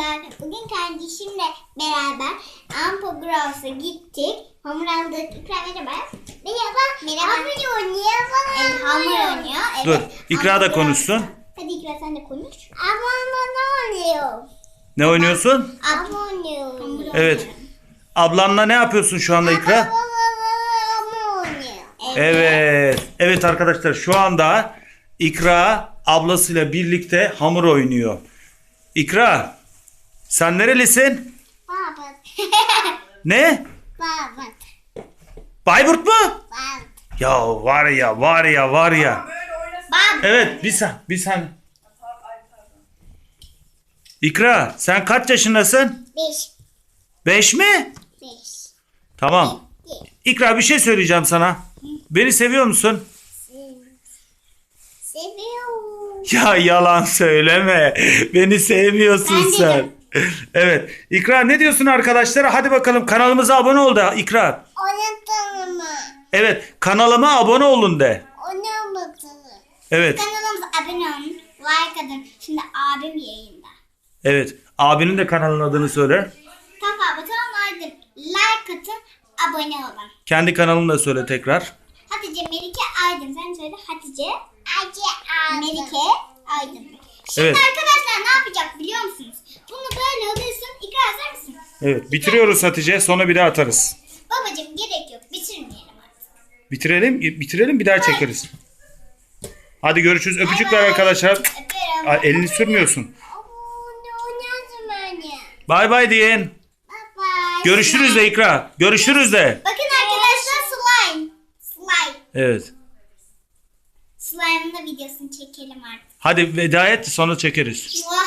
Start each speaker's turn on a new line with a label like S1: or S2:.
S1: arkadaşlar. Bugün kardeşimle beraber Ampo Gross'a gittik. Hamur aldık. İkra merhaba. Merhaba. Merhaba. Hamur oynuyor. Evet, hamur oynuyor. Evet.
S2: Dur, İkra da konuşsun.
S1: Hadi İkra sen de konuş. Ama ne oluyor?
S2: Ne oynuyorsun?
S1: Hamur oynuyor.
S2: Evet. Ablanla ne yapıyorsun şu anda İkra?
S1: Hamur oynuyor.
S2: Evet. Evet arkadaşlar şu anda İkra ablasıyla birlikte hamur oynuyor. İkra sen nerelisin?
S1: Baba.
S2: Ne?
S1: Baba.
S2: Bayburt mu?
S1: Baba.
S2: Ya var ya var ya var ya.
S1: Baba.
S2: Evet bir san bir san. İkra sen kaç yaşındasın?
S1: Beş.
S2: 5 mi?
S1: Beş.
S2: Tamam. İkra bir şey söyleyeceğim sana. Beni seviyor musun?
S1: Seviyorum.
S2: Ya yalan söyleme. Beni sevmiyorsun
S1: Ben de
S2: sen. Evet. İkra ne diyorsun arkadaşlara? Hadi bakalım kanalımıza abone ol da İkra.
S1: Onun tanımı.
S2: Evet kanalıma abone olun de.
S1: Onun batılı.
S2: Evet.
S1: Kanalımıza abone olun. Like atın. Şimdi abim yayında.
S2: Evet. Abinin de kanalının adını söyle.
S1: Kafa bakalım aydın. Like atın. Abone olun.
S2: Kendi kanalını da söyle tekrar.
S1: Hatice Melike Aydın. Sen söyle Hatice. Hatice Aydın. Melike Aydın. Şimdi
S2: Evet.
S1: arkadaşlar ne yapacak biliyor musunuz? Böyle alıyorsun. İkrar eder misin?
S2: Evet. Bitiriyoruz Hatice. Sonra bir daha atarız.
S1: Babacım gerek yok. Bitirmeyelim artık.
S2: Bitirelim. Bitirelim bir daha çekeriz. Hadi görüşürüz. Öpücükler
S1: Bay bay.
S2: arkadaşlar.
S1: Öpüyorum.
S2: Aa, elini sürmüyorsun.
S1: Oo, ne oynadın anne?
S2: Bay bay.
S1: Bye bye.
S2: Görüşürüz de İkra. Görüşürüz de.
S1: Bakın arkadaşlar slime. Slime.
S2: Evet.
S1: Slime'ın da videosunu çekelim artık.
S2: Hadi veda et sonra çekeriz.
S1: Mua.